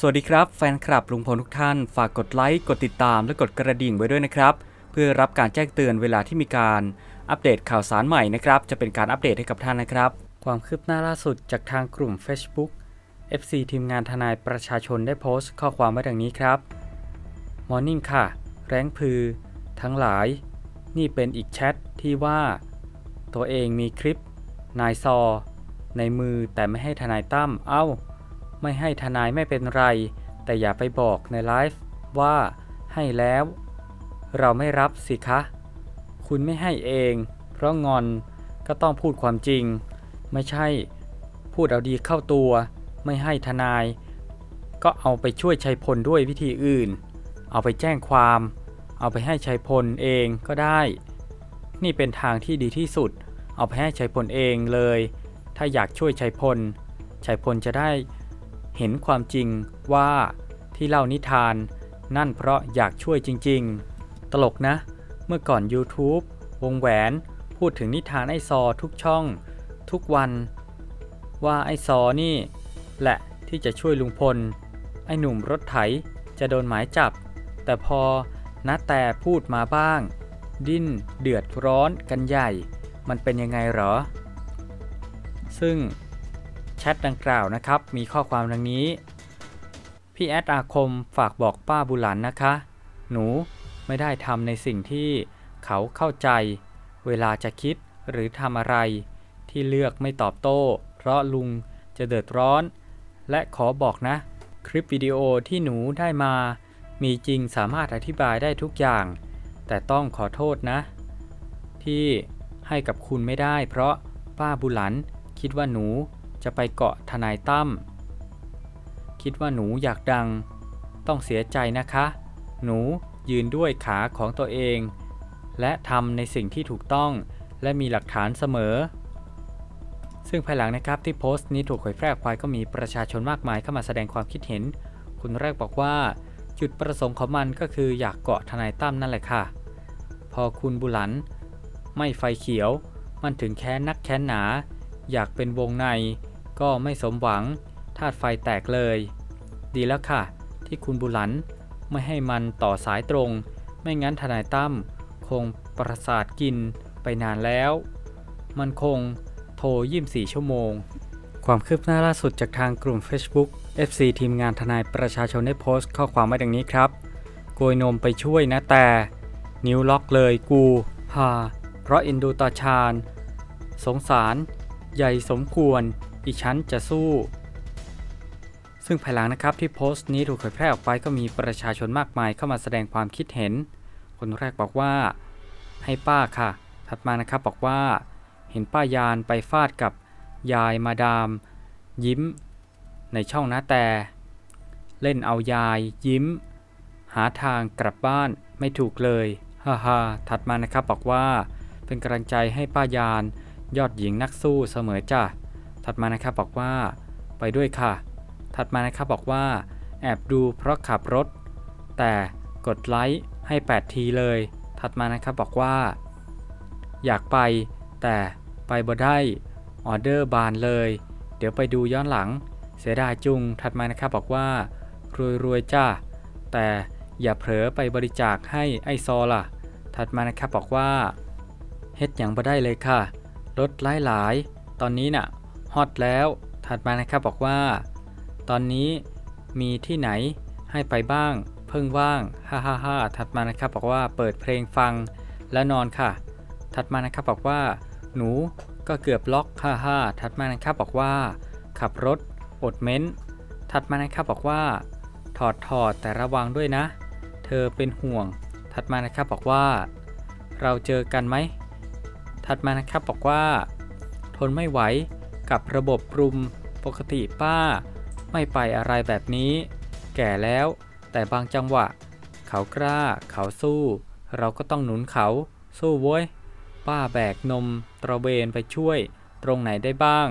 สวัสดีครับแฟนคลับลุงพลทุกท่าน ฝากกดไลค์ กดติดตามและกดกระดิ่งไว้ด้วยนะครับ เพื่อรับการแจ้งเตือนเวลาที่มีการอัปเดตข่าวสารใหม่นะครับ จะเป็นการอัปเดตให้กับท่านนะครับ ความคืบหน้าล่าสุดจากทางกลุ่ม Facebook FC ทีมงานทนายประชาชนได้โพสต์ข้อความไว้ดังนี้ครับมอร์นิ่งค่ะ แรงพือ ทั้งหลาย นี่เป็นอีกแชทที่ว่า ตัวเองมีคลิป นายซอ ในมือแต่ไม่ให้ทนายตั้มเอ้า ไม่ให้ทนายไม่เป็นไร แต่อย่าไปบอกในไลฟ์ว่าให้แล้ว เราไม่รับสิคะ คุณไม่ให้เอง เพราะงอนก็ต้องพูดความจริง ไม่ใช่ พูดเอาดีเข้าตัว ไม่ให้ทนาย ก็เอาไปช่วยชัยพลด้วยวิธีอื่น เอาไปแจ้งความ เอาไปให้ชัยพลเองก็ได้ นี่เป็นทางที่ดีที่สุด เอาไปให้ชัยพลเองเลย ถ้าอยากช่วยชัยพลชัยพลจะได้ เห็นความจริงว่าที่เล่านิทาน นั่นเพราะอยากช่วยจริงๆ ตลกนะ เมื่อก่อน YouTube วงแหวนพูดถึงนิทานไอซอทุกช่อง ทุกวัน ว่าไอซอนี่ แหละที่จะช่วยลุงพล ไอหนุ่มรถไถจะโดนหมายจับ แต่พอนาแต่พูดมาบ้าง ดิ้นเดือดร้อนกันใหญ่ มันเป็นยังไงเหรอ ซึ่ง ชทดังกล่าวนะครับ มีข้อความดังนี้ พี่แอดอาคมฝากบอกป้าบุหลันนะคะ หนูไม่ได้ทำในสิ่งที่เขาเข้าใจ เวลาจะคิดหรือทำอะไรที่เลือกไม่ตอบโต้ เพราะลุงจะเดือดร้อน และขอบอกนะ คลิปวิดีโอที่หนูได้มา มีจริงสามารถอธิบายได้ทุกอย่าง แต่ต้องขอโทษนะ ที่ให้กับคุณไม่ได้ เพราะป้าบุหลันคิดว่าหนู จะไปเกาะทนายตั้ม คิดว่าหนูอยากดัง ต้องเสียใจนะคะ หนูยืนด้วยขาของตัวเอง และทำในสิ่งที่ถูกต้องและมีหลักฐานเสมอ ซึ่งภายหลังนะครับที่โพสต์นี้ถูกเผยแพร่ออกไปก็มีประชาชนมากมายเข้ามาแสดงความคิดเห็น คุณแรกบอกว่า จุดประสงค์ของมันก็คืออยากเกาะทนายตั้มนั่นแหละค่ะ พอคุณบุหลัน ไม่ไฟเขียว มันถึงแค้นนักแค้นหนา อยากเป็นวงใน ก็ไม่สมหวังธาตุไฟแตกเลย ดีแล้วค่ะ ที่คุณบุหลันไม่ให้มันต่อสายตรง ไม่งั้นทนายตั้มคงประสาทกินไปนานแล้ว มันคงโทร24ชั่วโมง ความคืบหน้าล่าสุดจากทางกลุ่ม Facebook FC ทีมงานทนายประชาชนได้โพสต์ข้อความไว้ดังนี้ครับ โกยนมไปช่วยนะแต่ นิ้วล็อกเลยกูฮาเพราะเอ็นดูตาชาญ สงสาร ใหญ่สมควร อีฉันจะสู้ ซึ่งภายหลังนะครับที่โพสต์นี้ถูกเผยแพร่ออกไปก็มีประชาชนมากมายเข้ามาแสดงความคิดเห็น คนแรกบอกว่า ให้ป้าค่ะ ถัดมานะครับบอกว่า เห็นป้ายานไปฟาดกับยายมาดาม ยิ้ม ในช่องนะแต่ เล่นเอายายยิ้ม หาทางกลับบ้านไม่ถูกเลยฮ่าฮ่าถัดมานะครับบอกว่า เป็นกำลังใจให้ป้ายานยอดหญิงนักสู้เสมอจ้ะ ถัดมานะครับบอกว่า ไปด้วยค่ะ ถัดมานะครับบอกว่า แอบดูเพราะขับรถ แต่กดไลค์ให้ 8 ทีเลย ถัดมานะครับบอกว่า อยากไปแต่ไปบ่ได้ออเดอร์บานเลย เดี๋ยวไปดูย้อนหลัง เสียดายจุง ถัดมานะครับบอกว่ารวยรวยๆจ้าแต่อย่าเผลอไปบริจาคให้ไอซอล่ะ ถัดมานะครับบอกว่าเฮ็ดอย่างบ่ได้เลยค่ะรถหลายหลายๆ ตอนนี้น่ะ ฮอตแล้ว ถัดมานะครับบอกว่า ตอนนี้มีที่ไหนให้ไปบ้าง เพิ่งว่างฮ่าฮ่าฮ่าถัดมานะครับบอกว่าเปิดเพลงฟังและนอนค่ะ ถัดมานะครับบอกว่า หนูก็เกือบล็อกฮ่าฮ่าถัดมานะครับบอกว่า ขับรถอดเม้น ถัดมานะครับบอกว่า ถอดถอดแต่ระวังด้วยนะ เธอเป็นห่วง ถัดมานะครับบอกว่า เราเจอกันไหมถัดมานะครับบอกว่า ทนไม่ไหว กับระบบปรุม ปกติป้า ไม่ไปอะไรแบบนี้ แก่แล้ว แต่บางจังหวะ เขากล้า เขาสู้ เราก็ต้องหนุนเขา สู้เว้ย ป้าแบกนม ตระเวนไปช่วย ตรงไหนได้บ้าง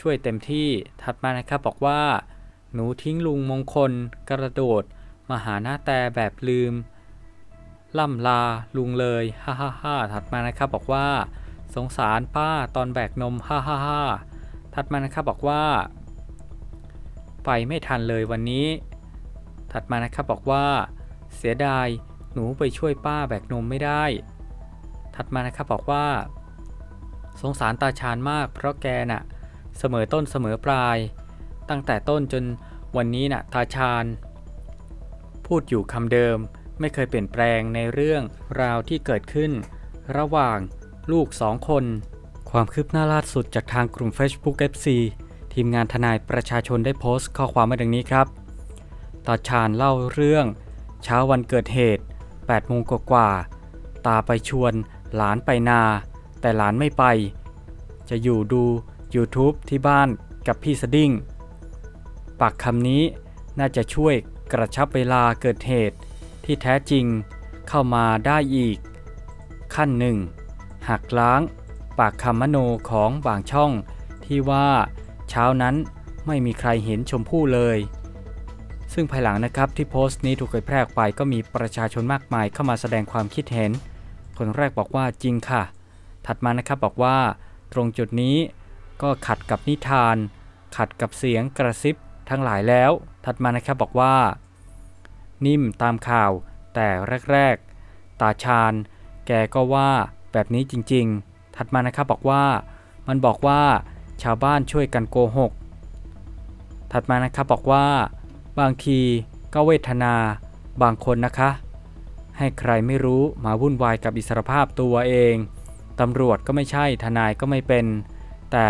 ช่วยเต็มที่ถัดมานะครับบอกว่า หนูทิ้งลุงมงคล กระโดดมาหาหน้าแต่แบบลืม ล่ำลาลุงเลยฮ่าฮ่าฮ่าถัดมานะครับบอกว่า สงสารป้าตอนแบกนมฮ่าฮ่าฮ่า ถัดมานะครับบอกว่า ไปไม่ทันเลยวันนี้ ถัดมานะครับบอกว่า เสียดายหนูไปช่วยป้าแบกนมไม่ได้ ถัดมานะครับบอกว่า สงสารตาชาญมาก เพราะแกน่ะเสมอต้นเสมอปลาย ตั้งแต่ต้นจนวันนี้น่ะตาชาญพูดอยู่คำเดิมไม่เคยเปลี่ยนแปลงในเรื่องราวที่เกิดขึ้น ระหว่างลูกสองคน ความคืบหน้าล่าสุดจากทางกลุ่ม Facebook FC ทีมงานทนายประชาชนได้โพสต์ข้อความมาดังนี้ครับ ตาชาญเล่าเรื่อง เช้าวันเกิดเหตุ8โมงกว่าๆตาไปชวน หลานไปนา แต่หลานไม่ไป จะอยู่ดู YouTube ที่บ้านกับพี่สดิ้งปากคำนี้น่าจะช่วยกระชับเวลาเกิดเหตุที่แท้จริงเข้ามาได้อีก ขั้นหนึ่งหักล้าง ปากคำมโนของบางช่อง ที่ว่าเช้านั้นไม่มีใครเห็นชมพู่เลย ซึ่งภายหลังนะครับที่โพสต์นี้ถูกเผยแพร่ไปก็มีประชาชนมากมายเข้ามาแสดงความคิดเห็น คนแรกบอกว่าจริงค่ะ ถัดมานะครับบอกว่า ตรงจุดนี้ก็ขัดกับนิทาน ขัดกับเสียงกระซิบทั้งหลายแล้ว ถัดมานะครับบอกว่า นิ่มตามข่าว แต่แรก ๆ ตาชาญ แกก็ว่าแบบนี้จริง ๆ ถัดมานะครับบอกว่า มันบอกว่าชาวบ้านช่วยกันโกหก ถัดมานะครับบอกว่า บางทีก็เวทนาบางคนนะคะ ให้ใครไม่รู้มาวุ่นวายกับอิสรภาพตัวเองตำรวจก็ไม่ใช่ทนายก็ไม่เป็น แต่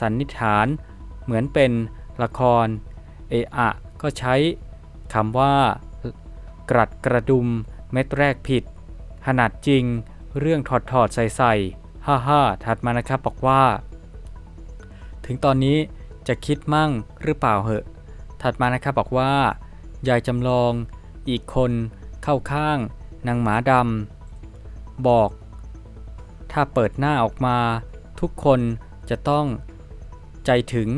สันนิษฐานเหมือนเป็นละคร เอะอะก็ใช้คำว่ากรัดกระดุมเม็ดแรกผิด ขนาดจริง เรื่องถอดถอดใส่ใส่ ฮ่าฮ่าถัดมานะครับบอกว่า ถึงตอนนี้จะคิดมั่งหรือเปล่าเหอะ ถัดมานะครับบอกว่า ยายจำลอง อีกคนเข้าข้างนางหมาดำบอก ถ้าเปิดหน้าออกมา ทุกคนจะต้องใจถึง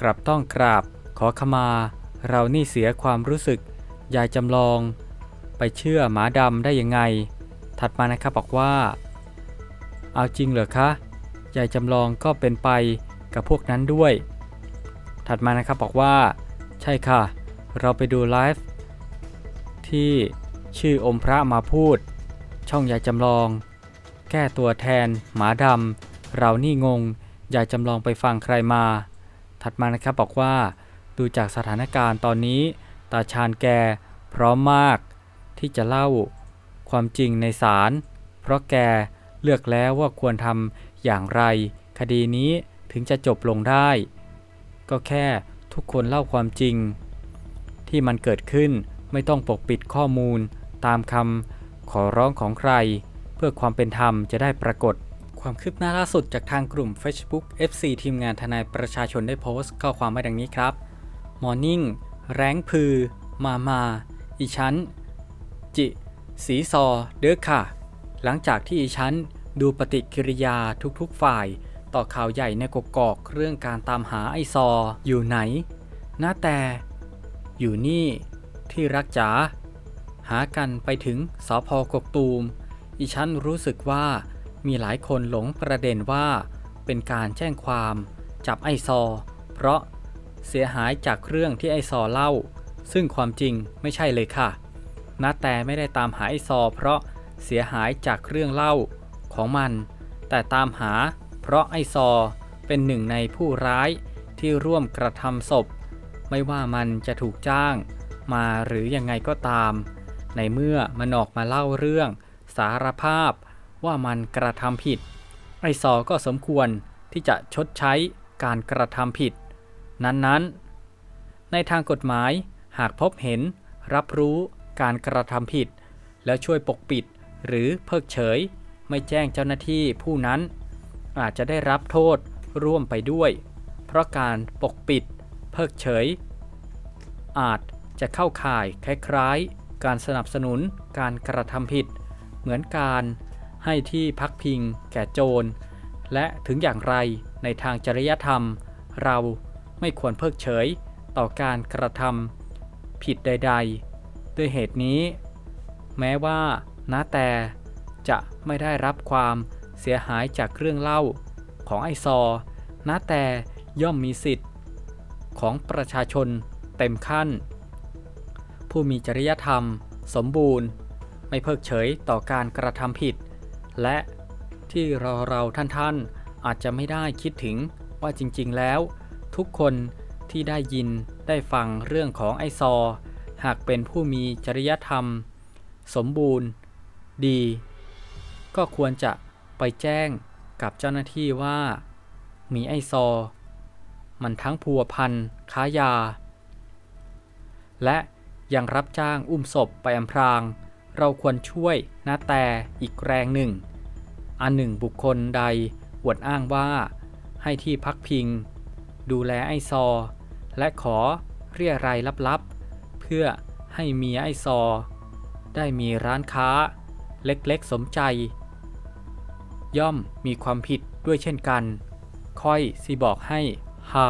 กลับต้องกราบขอขมา เรานี่เสียความรู้สึก ยายจำลอง ไปเชื่อหมาดำได้ยังไง ถัดมานะครับบอกว่า เอาจริงเหรอคะยายจำลองก็เป็นไปกับพวกนั้นด้วย ถัดมานะครับบอกว่า ใช่ค่ะ เราไปดูไลฟ์ที่ชื่ออมพระมาพูด ช่องยายจำลอง แก้ตัวแทน หมาดำเรานี่งงยายจำลองไปฟังใครมา ถัดมานะครับบอกว่า ดูจากสถานการณ์ตอนนี้ ตาชาญแกพร้อมมาก ที่จะเล่าความจริงในศาลเพราะแก เลือกแล้วว่าควรทำอย่างไร คดีนี้ถึงจะจบลงได้ ก็แค่ทุกคนเล่าความจริง ที่มันเกิดขึ้นไม่ต้องปกปิดข้อมูล ตามคำขอร้องของใคร เพื่อความเป็นธรรมจะได้ปรากฏ ความคืบหน้าล่าสุดจากทางกลุ่ม Facebook FC ทีมงานทนายประชาชนได้โพสต์ข้อความไว้ดังนี้ครับ Morning แรงพือ มามา อีชั้น จิ สีซอ เด้อค่ะ หลังจากที่อีชั้นดูปฏิกิริยาทุกๆฝ่าย ต่อข่าวใหญ่ในกกอกเรื่องการตามหาไอซออยู่ไหนหน้าแต่ อยู่นี่ที่รักจ๋าหากันไปถึงสพกกตูม อีฉันรู้สึกว่ามีหลายคนหลงประเด็นว่า เป็นการแจ้งความจับไอซอ เพราะเสียหายจากเรื่องที่ไอซอเล่า ซึ่งความจริงไม่ใช่เลยค่ะนาแต่ไม่ได้ตามหาไอซอ เพราะ เสียหายจากเรื่องเล่าของมัน แต่ตามหาเพราะไอซอเป็นหนึ่งในผู้ร้ายที่ร่วมกระทำศพ ไม่ว่ามันจะถูกจ้าง มาหรือยังไงก็ตาม ในเมื่อมันออกมาเล่าเรื่อง สารภาพว่ามันกระทำผิด ไอซอก็สมควรที่จะชดใช้การกระทำผิด นั้นๆ ในทางกฎหมายหากพบเห็นรับรู้การกระทำผิด แล้วช่วยปกปิด หรือเพิกเฉย ไม่แจ้งเจ้าหน้าที่ผู้นั้น อาจจะได้รับโทษร่วมไปด้วย เพราะการปกปิด เพิกเฉย อาจจะเข้าข่ายคล้ายๆ การสนับสนุนการกระทำผิด เหมือนการให้ที่พักพิงแก่โจร และถึงอย่างไรในทางจริยธรรม เราไม่ควรเพิกเฉยต่อการกระทำผิดใด ๆ ด้วยเหตุนี้ แม้ว่า นาแต่จะไม่ได้รับความเสียหายจากเรื่องเล่าของไอซอนาแต่ย่อมมีสิทธิ์ ของประชาชนเต็มขั้น ผู้มีจริยธรรม สมบูรณ์ ไม่เพิกเฉยต่อการกระทำผิด และที่เราเราท่านท่านๆอาจจะไม่ได้คิดถึงว่าจริงๆแล้ว ทุกคนที่ได้ยินได้ฟังเรื่องของไอซอ หากเป็นผู้มีจริยธรรม สมบูรณ์ ดี ก็ควรจะไปแจ้งกับเจ้าหน้าที่ว่ามีไอซอ มันทั้งพัวพันค้ายา และยังรับจ้างอุ้มศพไปอำพราง เราควรช่วยนาแต่อีกแรงหนึ่ง อันหนึ่งบุคคลใดอวดอ้างว่าให้ที่พักพิง ดูแลไอซอ และขอเรียรายลับๆ เพื่อให้เมียไอซอ ได้มีร้านค้า เล็กๆสมใจ ย่อมมีความผิดด้วยเช่นกัน ค่อยสิบอกให้ฮา